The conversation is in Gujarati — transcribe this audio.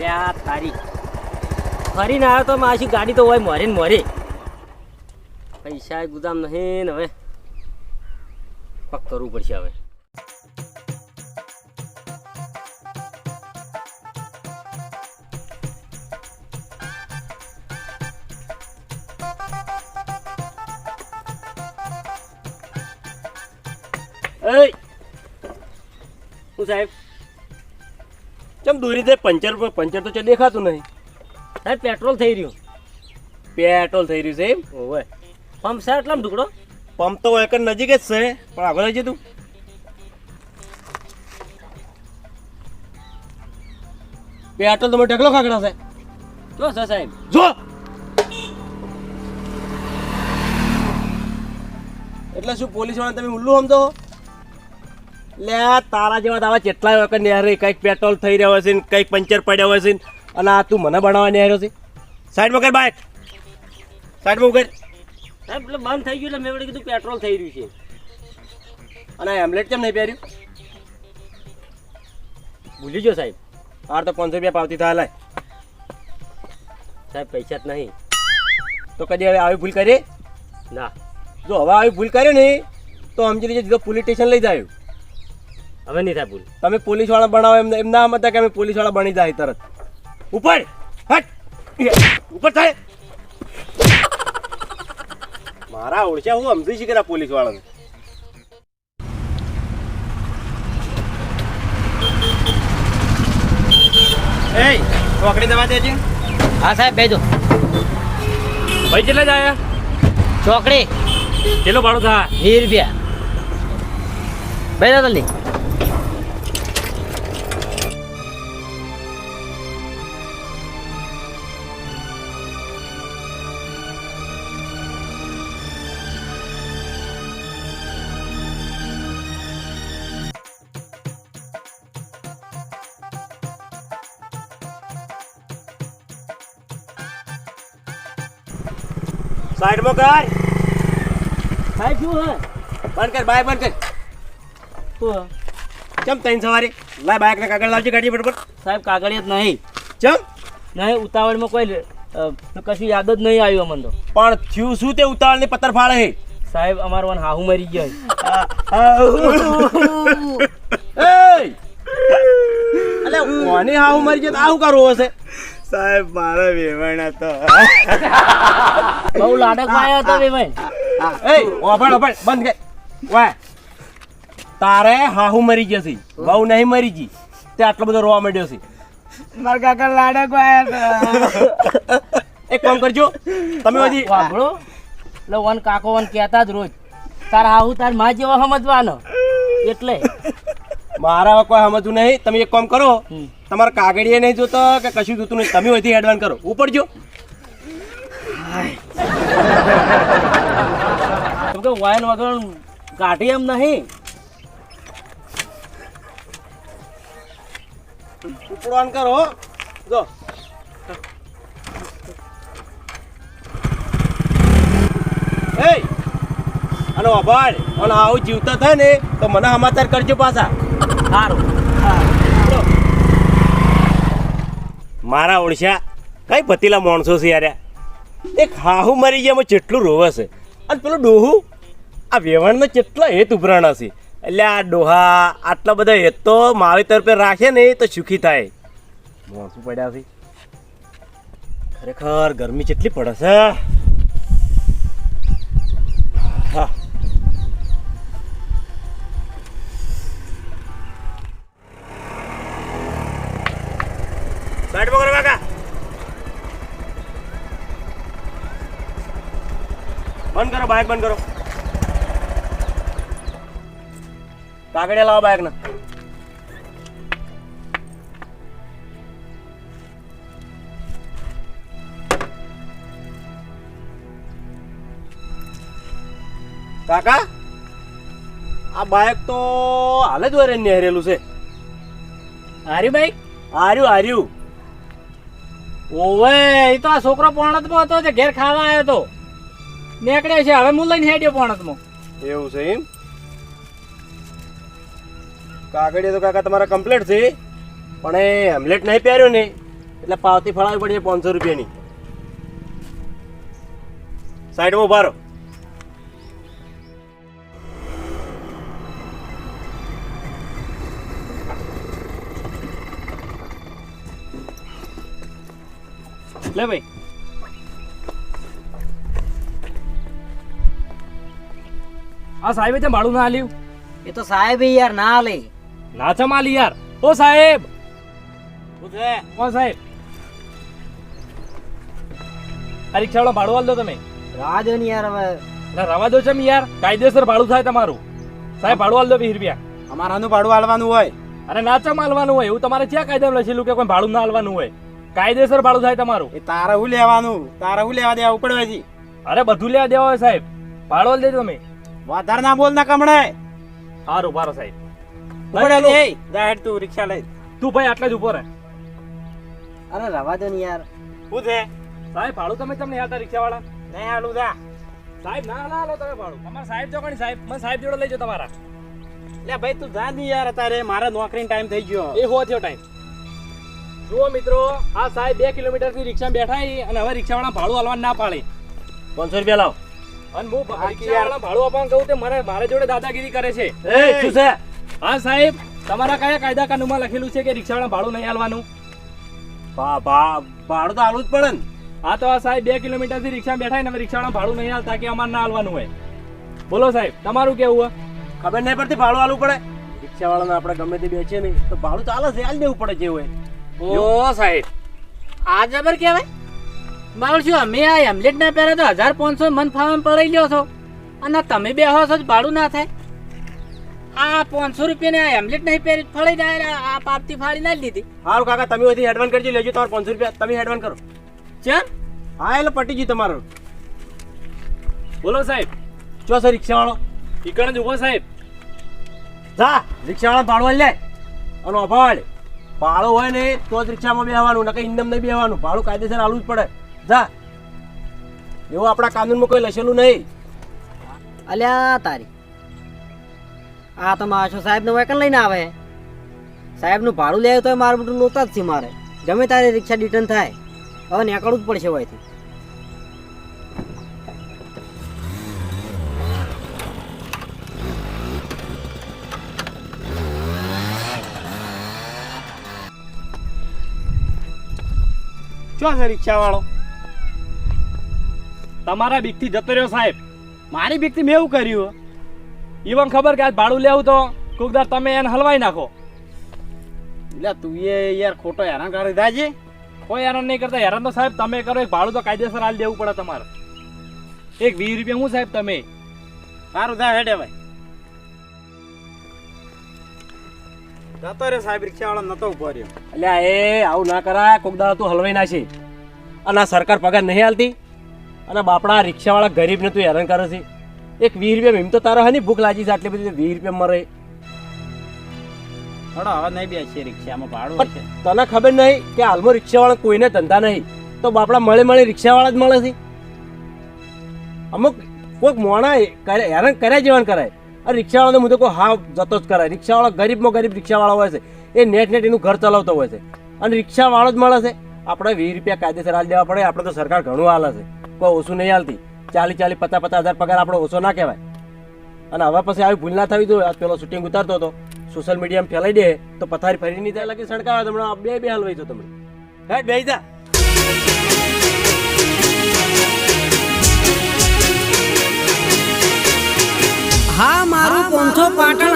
તારી. ફરીને આવ્યો તો માસી ગાડી તો હોય મોરે ને મોરે. પૈસા ગુદામ નહીં ને હવે. પક કરવું પડશે હવે. હું સાહેબ ચમ દોરી દે પંચર પર પંચર તો દેખાતું નહીં. સાહેબ પેટ્રોલ થઈ રહ્યું. પેટ્રોલ થઈ રહ્યું છે એમ? ઓવે. પંપ છે એટલા ટુકડો પંપ તો એક નજીક જ છે પણ આગળ જઈ તું પેટ્રોલ તમે ઢગલો ખાકડા છે. જો સર સાહેબ. જો! એટલે શું પોલીસવાળા તમે ઉલ્લુ સમજો? લે આ તારા જેવા દાવા કેટલા વખત નેહરે કંઈક પેટ્રોલ થઈ રહ્યો હશે ને કંઈક પંચર પડ્યો હશે ને. અને આ તું મને બનાવવા નેહર્યો છે. સાઈડમાં કર બાઈક સાઈડમાં ઉગર સાહેબ એટલે બંધ થઈ ગયું એટલે મેં કીધું પેટ્રોલ થઈ રહ્યું છે. અને હેમલેટ કેમ નહીં પહેર્યું? ભૂલી જો સાહેબ. હાર તો પાંચસો રૂપિયા પાવતી થાય લાય. સાહેબ પૈસા જ નહીં. તો કદી હવે આવી ભૂલ કરી? ના. જો હવે આવી ભૂલ કરી ને તો સમજી લેજો સીધો પોલીસ સ્ટેશન લઈ જાય હવે નહીં થાય ભૂલ. તમે પોલીસવાળા બનાવો એમ એમ ના હતા કે અમે પોલીસવાળા બની જાય તરત. ઉપર હટ. ઉપર થાય. મારા ઓળખ્યા હું સમજી છે કે પોલીસ વાળાને એ ચોકડી દવા દેજે. હા સાહેબ બેજો. ભાઈ કેટલા જ આયા ચોકડી. કેટલો ભાડો થાય? વીસ રૂપિયા. બેજો જલ્દી. સાઈડમાં કર. ભાઈ શું હે? બંધ કર બાય બંધ કર. શું ચમ તૈન સવારે. લાય બાઇક ને કાગળ લાવજે ગાડી પર સાહેબ કાગળિયા જ નહીં. ચમ? નહીં ઉતાવળમાં કોઈ કશું યાદ જ નહીં આવ્યું અમને તો. પણ થયું શું તે ઉતાવળ ને પથ્થર ફાળે હે? સાહેબ અમારો વન હાહુ મરી ગયો! અલે કોની હાહુ મરી ગયો તો આવું કરવું હશે? સાહેબ મારો વેવણ હતો. બહુ લાડક આવ્યો હતો બે ભાઈ એય ઓભળ ઓભળ બંધ કર. વાય તારે હાહુ મરી ગયો છે. બહુ નહીં મરી ગઈ. તે આટલો બધો રોવા માંડ્યો છે. મારા કાકા લાડક હતા. એક કામ કરજો. તમે હજી વાપરો. એટલે વન કાકો વન કહેતા જ રોજ. તારા હાહુ તારમાં જેવો સમજવાનો. એટલે. મારા કોઈ સમજવું નહીં. તમે એક કામ કરો. તમારા કાગળીએ નહીં જોતો કે કશું જોતું નહીં? તમે હોયથી એડવાન્સ કરો. ઉપર જો કેમ કે વાયન વગર કાઢી એમ નહીં. ઉપડવાન કરો જો. એ અને અભાડ અને આવું જીવતા થાય ને તો મને સમાચાર કરજો પાછા. સારું. મારા ઓળશા કઈ પતીલા માણસો છે યાર? એક હાહુ મરી ગયા ચેટલું રોવે છે. અને પેલું ડોહું, આ વેવાણનો કેટલા હેત ઉભરાણા છે. એટલે આ ડોહા આટલા બધા હેત તો માવેતર પર રાખે ને તો સુખી થાય. માણસો પડ્યા છે. ખરેખર ગરમી કેટલી પડે છે. બંધ કરો બાઇક બંધ કરો. કાગડિયા લાવો બાઇક ના કાકા આ બાઇક તો હાલે જ વરે નેહરેલું છે. હારી ભાઈ આર્યું આર્યું ઓવે એ તો આ છોકરો પોણતમાં હતો ઘેર ખાવા આવ્યો તો. નીકળે છે. હવે હું લઈને હેડ્યો પણ એવું છે એમ? કાગળિયા તો કાકા તમારા કમ્પ્લીટ છે. પણ એ હેમલેટ નહીં પહેર્યો ને એટલે પાવતી ફળાવી પડશે પાંચસો રૂપિયાની. સાઈડમાં ઊભા રહો. લે ભાઈ. આ સાહેબે તે ભાડું ના આલ્યું. એ તો સાહેબ યાર ના લે ના ચમ આલી યાર. ઓ સાહેબ. છે? કોણ સાહેબ? આ રિક્ષાવાળા ભાડું આલ દો તમે. રાહ ને યાર હવે. ના રવા દો ચમ યાર. કાયદેસર ભાડું થાય તમારું. સાહેબ ભાડું આલ દો વીસ રૂપિયા. અમારાનું ભાડું આલવાનું હોય. અરે ના ચમ આલવાનું હોય? એવું તમારે ક્યાં કાયદામાં લખેલું કે કોઈ ભાડું ના આલવાનું હોય? કાયદેસર ભાડું થાય તમારું. એ તારે હું લેવાનું? તારે હું લેવા દેવા ઉપડવાજી છે અરે બધું લેવા દેવા હોય સાહેબ. ભાડું આલ દેજો તમે. વધારે ના બોલ ના કમણે સારું બારો સાહેબ. પડેલો લે. જાહેર તું રિક્ષા લઈ. તું ભાઈ આટલા જ ઊભો રહે. અરે રવા દો ને યાર. શું છે? સાહેબ ભાડું તમે તમને યાદ રિક્ષાવાળા? નહીં હાલું જા. સાહેબ ના ના હાલો તમે ભાડું. અમારે સાહેબ ચોકણી સાહેબ. મને સાહેબ જોડે લઈ જાઓ તમારા. લે ભાઈ તું જા ની યાર અત્યારે. મારે નોકરીનો ટાઈમ થઈ ગયો. એ હો થયો ટાઈમ. જુઓ મિત્રો આ સાહેબ બે કિલોમીટરથી રિક્ષા બેઠા અને હવે રિક્ષાવાળા ભાડું હાલવા ના પાડે. પાંચસો રૂપિયા લાવો. અને હું રિક્ષાવાળા ભાડું આપવાનું કહું તે મારે મારે જોડે દાદાગીરી કરે છે. એ શું છે? હા સાહેબ તમારા કયા કાયદા કાનૂનમાં લખેલું છે કે રિક્ષાવાળા ભાડું નહીં હાલવાનું ભા- ભા- ભાડું તો હાલવું જ પડે ને. હા તો આ સાહેબ બે કિલોમીટરથી રિક્ષા બેઠા ને હવે રિક્ષાવાળા ભાડું નહીં હાલતા કે અમારે ના હાલવાનું હોય. બોલો સાહેબ તમારું કેવું હોય? ખબર નહીં પડતી ભાડું આલવું પડે? રિક્ષાવાળાને આપણે ગમે તે બેચીએ નહીં તો ભાડું ચાલે છે આલી દેવું પડે જે હોય. ઓ સાહેબ. આ જબર કહેવાય? મારું શું અમે આ હેમલેટ ના પહેરે તો હજાર પાંચસો મન ફાવન પડાઈ લ્યો છો. અને તમે બે હો છો જ ભાડું ના થાય. આ પાંચસો રૂપિયા આ હેમલેટ નહીં પહેરી ફળી જાય આ પાપતી ફાળી ના લીધી સારું કાકા તમે ઓછી એડવાન્સ કરજો લેજો તમારે પાંચસો રૂપિયા. તમે હેડવાન કરો. ચેમ? હા એટલે પટી ગયું તમારું. બોલો સાહેબ. ચો સર રિક્ષાવાળો. ઈકણ જ ઊભો સાહેબ. જા રિક્ષાવાળા ભાડું આલી લે. અને અભાડ. ભાડું હોય ને તો જ રિક્ષામાં બેહવાનું નકે ઇન્દમ નહીં બેહવાનું. ભાડું કાયદેસર આલું જ પડે. જા. એવું આપણા કાનૂનમાં કોઈ લખેલું નહીં. અલ્યા તારી. આ તો માશો સાહેબનું વેકન લઈને આવે. સાહેબનું ભાડું લે તો મારું બધું લોતા જ છે મારે ગમે તારે રિક્ષા રિટર્ન થાય. હવે નીકળવું જ પડશે હોયથી શું છે રિક્ષા વાળો તમારા બીકથી જતો રહ્યો સાહેબ. મારી બીકથી મેં એવું કર્યું ઈવન ખબર કે આજ ભાડું લેવું તો કોકદાર તમે એને હલવાઈ નાખો. એટલે તું એ યાર ખોટો હેરાન કરી દાજે કોઈ હેરાન નહીં કરતા. હેરાન તો સાહેબ તમે કરો. એક ભાડું તો કાયદેસર હાલ દેવું પડે તમારે. એક વીસ રૂપિયા હું સાહેબ તમે? સારું થાય હેડે ભાઈ જતો રે સાહેબ રિક્ષા વાળો નતો ઊભો રહ્યો. એટલે એ આવું ના કરાય. કોક દાડો તું હલવાઈ નાખી અને આ સરકાર પગાર નહીં હાલતી? અને બાપડા રિક્ષાવાળા ગરીબને તું હેરાન કરે છે. એક વીસ રૂપિયા એમ તો તારા હની ભૂખ લાગી છે આટલી બધી વીસ રૂપિયા મરે. હડો હવે નહીં બેસીએ રિક્ષામાં ભાડું તને ખબર નહીં કે હાલમાં રિક્ષાવાળા કોઈને ધંધા નહીં. તો બાપડા મળે મળે રિક્ષાવાળા જ મળે છે. અમુક કોઈક મોણા હેરાન કર્યા જેવાન કરાય. અને રિક્ષાવાળાને હું તો કોઈ હા જતો જ કરાય. રિક્ષાવાળા ગરીબમાં ગરીબ રિક્ષાવાળા હોય છે. એ નેટ નેટ એનું ઘર ચલાવતો હોય છે. અને રિક્ષાવાળો જ મળે છે. આપણે વીસ રૂપિયા કાયદેસર હાલ દેવા પડે. આપણે તો સરકાર ઘણું હાલે છે. કોઈ ઓછું નહીં હાલતી. ચાલી ચાલી પચાસ પચાસ હજાર પગાર આપણો ઓછો ના કહેવાય. અને હવે પછી આવી ભૂલ ના થવી જોઈએ. આજ પેલો શૂટિંગ ઉતારતો હતો. સોશિયલ મીડિયામાં ફેલાઈ દે તો પથારી ફરી નહીં થાય. લાગે સડકાવે તમને બે બે હલવાઈ છો તમે. હે બે જા. હા મારું પોંથો પાટણ